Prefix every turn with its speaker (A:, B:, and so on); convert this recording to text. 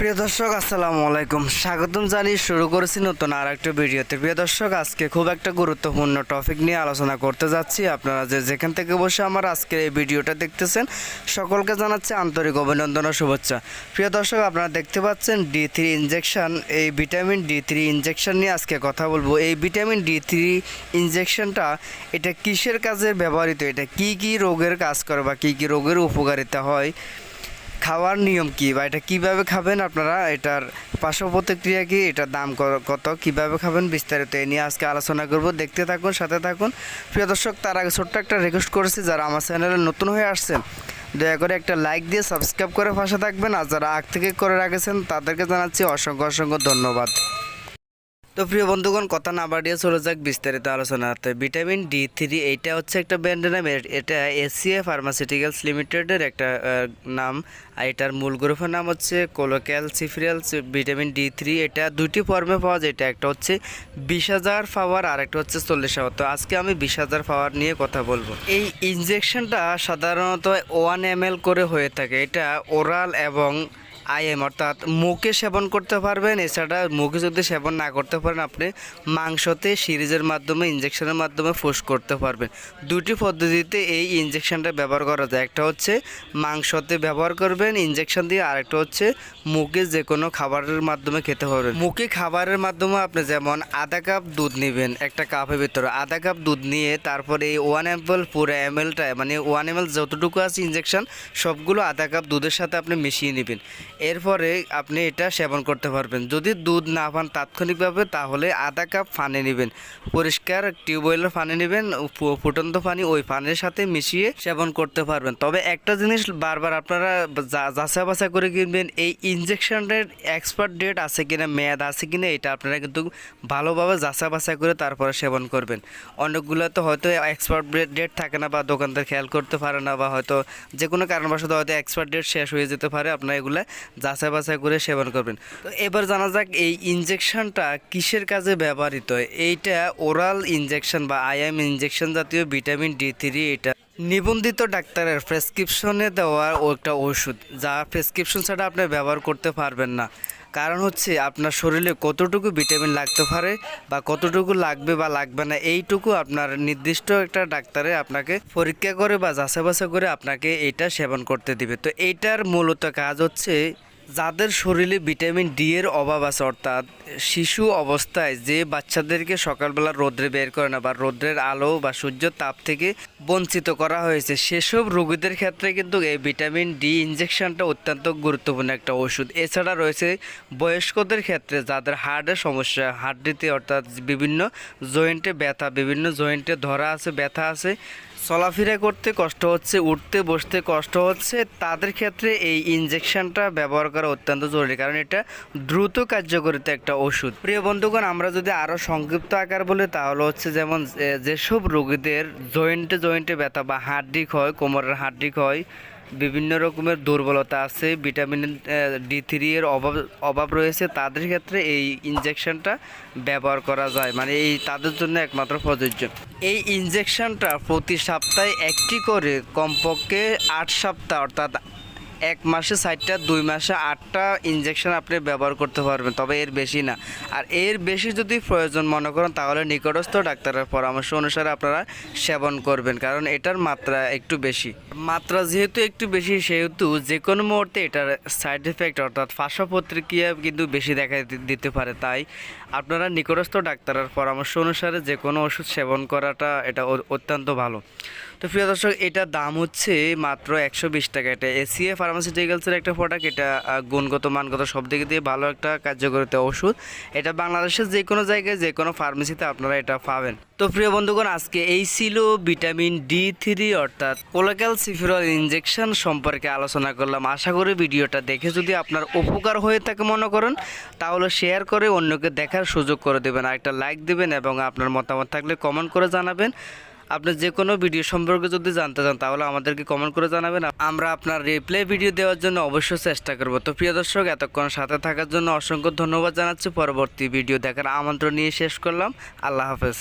A: প্রিয় দর্শক, আসসালামু আলাইকুম। স্বাগতম জানিয়ে শুরু করেছি নতুন আর একটা ভিডিওতে। প্রিয় দর্শক, আজকে খুব একটা গুরুত্বপূর্ণ টপিক নিয়ে আলোচনা করতে যাচ্ছি। আপনারা যে যেখান থেকে বসে আমার আজকের এই ভিডিওটা দেখতেছেন, সকলকে জানাচ্ছি আন্তরিক অভিনন্দন ও শুভেচ্ছা। প্রিয় দর্শক, আপনারা দেখতে পাচ্ছেন ডি থ্রি ইঞ্জেকশন এই ভিটামিন ডি থ্রি ইঞ্জেকশন নিয়ে আজকে কথা বলব। এই ভিটামিন ডি থ্রি ইঞ্জেকশনটা এটা কিসের কাজে ব্যবহৃত? এটা কি কি রোগের কাজ করে বা কি কি রোগের উপকারিতা হয়? খাওয়ার নিয়ম কি বা এটা কীভাবে খাবেন আপনারা? এটার পার্শ্ব প্রতিক্রিয়া কি? এটার দাম কত? কীভাবে খাবেন? বিস্তারিত এ নিয়ে আজকে আলোচনা করব। দেখতে থাকুন, সাথে থাকুন। প্রিয় দর্শক, তার আগে ছোট্ট একটা রিকোয়েস্ট করেছি। যারা আমার চ্যানেলে নতুন হয়ে আসছেন, দয়া করে একটা লাইক দিয়ে সাবস্ক্রাইব করে পাশে থাকবেন। আর যারা আগ থেকে করে রাখেছেন, তাদেরকে জানাচ্ছি অসংখ্য অসংখ্য ধন্যবাদ। তো প্রিয় বন্ধুগণ, কথা না বাড়িয়ে চলে যাক বিস্তারিত আলোচনাতে। ভিটামিন ডি থ্রি, এইটা হচ্ছে একটা ব্র্যান্ডের নাম। এটা এসিএ ফার্মাসিউটিক্যালস লিমিটেডের একটা নাম। আর এটার মূল গ্রুপের নাম হচ্ছে কোলোক্যাল সিফ্রিয়াল ভিটামিন ডি থ্রি এটা দুটি ফর্মে পাওয়া যায়। এটা একটা হচ্ছে বিশ হাজার পাওয়ার, আর একটা হচ্ছে চল্লিশ হাজার। তো আজকে আমি বিশ হাজার পাওয়ার নিয়ে কথা বলব। এই ইনজেকশনটা সাধারণত ওয়ান এম করে হয়ে থাকে। এটা ওরাল এবং আইএম, অর্থাৎ মুখে সেবন করতে পারবেন, এছাড়া মুখে যদি সেবন না করতে পারেন, আপনি মাংসতে সিরিজের মাধ্যমে ইঞ্জেকশনের মাধ্যমে ফুস করতে পারবেন। দুটি পদ্ধতিতে এই ইঞ্জেকশনটা ব্যবহার করা যায়। একটা হচ্ছে মাংসতে ব্যবহার করবেন ইঞ্জেকশন দিয়ে আরেকটা হচ্ছে মুখে যে কোনো খাবারের মাধ্যমে খেতে পারবেন। মুখে খাবারের মাধ্যমে আপনি যেমন আধা কাপ দুধ নেবেন একটা কাপের ভিতরে, আধা কাপ দুধ নিয়ে তারপরে এই ওয়ান এমএল পুরো এমএলটা মানে ওয়ান এমএল যতটুকু আছে ইঞ্জেকশন সবগুলো আধা কাপ দুধের সাথে আপনি মিশিয়ে নেবেন। এরপরে আপনি এটা সেবন করতে পারবেন। যদি দুধ না পান তাৎক্ষণিকভাবে, তাহলে আধা কাপ পানি নেবেন। পরিষ্কার টিউবওয়েলের পানি নেবেন ফুটন্ত পানি ওই পানির সাথে মিশিয়ে সেবন করতে পারবেন। তবে একটা জিনিস বারবার আপনারা যাচাই বাছাই করে কিনবেন, এই ইঞ্জেকশনের এক্সপার্ট ডেট আছে কিনা, মেয়াদ আছে কিনা, এটা আপনারা কিন্তু ভালোভাবে যাচাই বাছাই করে তারপরে সেবন করবেন। অনেকগুলোতে হয়তো এক্সপার্ট ডেট থাকে না বা দোকানদার খেয়াল করতে পারে না বা হয়তো যে কোনো কারণবশত হয়তো এক্সপার্ট ডেট শেষ হয়ে যেতে পারে, আপনারা এগুলো যাচাই বাছাই করে সেবন করবেন। তো এবার জানা যাক এই ইনজেকশনটা কিসের কাজে ব্যবহৃত? হয় এইটা ওরাল ইনজেকশন বা আইএম ইনজেকশন জাতীয় ভিটামিন ডি থ্রি এটা নিবন্ধিত ডাক্তারের প্রেসক্রিপশনে দেওয়া একটা ওষুধ, যা প্রেসক্রিপশন ছাড়া আপনি ব্যবহার করতে পারবেন না। কারণ হচ্ছে আপনার শরীরে কতটুকু ভিটামিন লাগতে পারে বা কতটুকু লাগবে বা লাগবে না, এইটুকু আপনার নির্দিষ্ট একটা ডাক্তারে আপনাকে পরীক্ষা করে বা যাচাই বাছাই করে আপনাকে এটা সেবন করতে দিবে। তো এইটার মূলত কাজ হচ্ছে যাদের শরীরে ভিটামিন ডি এর অভাব আছে, অর্থাৎ শিশু অবস্থায় যে বাচ্চাদেরকে সকালবেলা রোদ্রে বের করে না বা রোদ্রের আলো বা সূর্যের তাপ থেকে বঞ্চিত করা হয়েছে, সেসব রোগীদের ক্ষেত্রে কিন্তু এই ভিটামিন ডি ইঞ্জেকশনটা অত্যন্ত গুরুত্বপূর্ণ একটা ওষুধ। এছাড়া রয়েছে বয়স্কদের ক্ষেত্রে যাদের হার্টের সমস্যা হাড্ডিতে অর্থাৎ বিভিন্ন জয়েন্টে ব্যথা, বিভিন্ন জয়েন্টে ধরা আছে, ব্যথা আছে চলাফেরা করতে কষ্ট হচ্ছে, উঠতে, বসতে কষ্ট হচ্ছে, তাদের ক্ষেত্রে এই ইনজেকশনটা ব্যবহার করা অত্যন্ত জরুরি, কারণ এটা দ্রুত কার্যকরিতা একটা ওষুধ। প্রিয় বন্ধুগণ, আমরা যদি আরও সংক্ষিপ্ত আকার বলি, তাহলে হচ্ছে যেমন যেসব রোগীদের জয়েন্টে জয়েন্টে ব্যথা বা হাড্ডি ক্ষয় কোমরের হাড্ডি ক্ষয় বিভিন্ন রকমের দুর্বলতা আছে, ভিটামিন ডি থ্রি এর অভাব অভাব রয়েছে, তাদের ক্ষেত্রে এই ইনজেকশনটা ব্যবহার করা যায়। মানে এই তাদের জন্য একমাত্র প্রযোজ্য। এই ইনজেকশনটা প্রতি সপ্তাহে একটি করে কমপক্ষে আট সপ্তাহ, অর্থাৎ এক মাসে ষাটটা দুই মাসে আটটা ইনজেকশন আপনি ব্যবহার করতে পারবেন, তবে এর বেশি না। আর এর বেশি যদি প্রয়োজন মনে করেন, তাহলে নিকটস্থ ডাক্তারের পরামর্শ অনুসারে আপনারা সেবন করবেন, কারণ এটার মাত্রা একটু বেশি। মাত্রা যেহেতু একটু বেশি, সেহেতু যে কোনো মুহূর্তে এটার সাইড এফেক্ট অর্থাৎ ফাঁসা প্রতিক্রিয়া কিন্তু বেশি দেখা দিতে পারে। তাই আপনারা নিকটস্থ ডাক্তারের পরামর্শ অনুসারে যে কোনো ওষুধ সেবন করাটা এটা অত্যন্ত ভালো। তো প্রিয় দর্শক এটার দাম হচ্ছে মাত্র একশো বিশ টাকা। এটা এসিএ ফার্মাসিউটিক্যালসের একটা প্রোডাক্ট এটা গুণগত, মানগত সব দিক দিয়ে ভালো একটা কার্যকরিতা ওষুধ। এটা বাংলাদেশের যে কোনো জায়গায়, যে কোনো ফার্মেসিতে আপনারা এটা পাবেন। তো প্রিয় বন্ধুগণ, আজকে এই ছিল ভিটামিন ডি থ্রি অর্থাৎ কোলাকাল সিফিরল ইনজেকশন সম্পর্কে আলোচনা করলাম। আশা করি ভিডিওটা দেখে যদি আপনার উপকার হয়ে থাকে মনে করেন, তাহলে শেয়ার করে অন্যকে দেখার সুযোগ করে দেবেন। আর একটা লাইক দেবেন এবং আপনার মতামত থাকলে কমেন্ট করে জানাবেন। আপনি যে কোনো ভিডিও সম্পর্কে যদি জানতে চান, তাহলে আমাদেরকে কমেন্ট করে জানাবেন। আমরা আপনার রিপ্লাই ভিডিও দেওয়ার জন্য অবশ্যই চেষ্টা করব। তো প্রিয় দর্শক, এতক্ষণ সাথে থাকার জন্য অসংখ্য ধন্যবাদ জানাচ্ছি। পরবর্তী ভিডিও দেখার আমন্ত্রণ নিয়ে শেষ করলাম। আল্লাহ হাফেজ।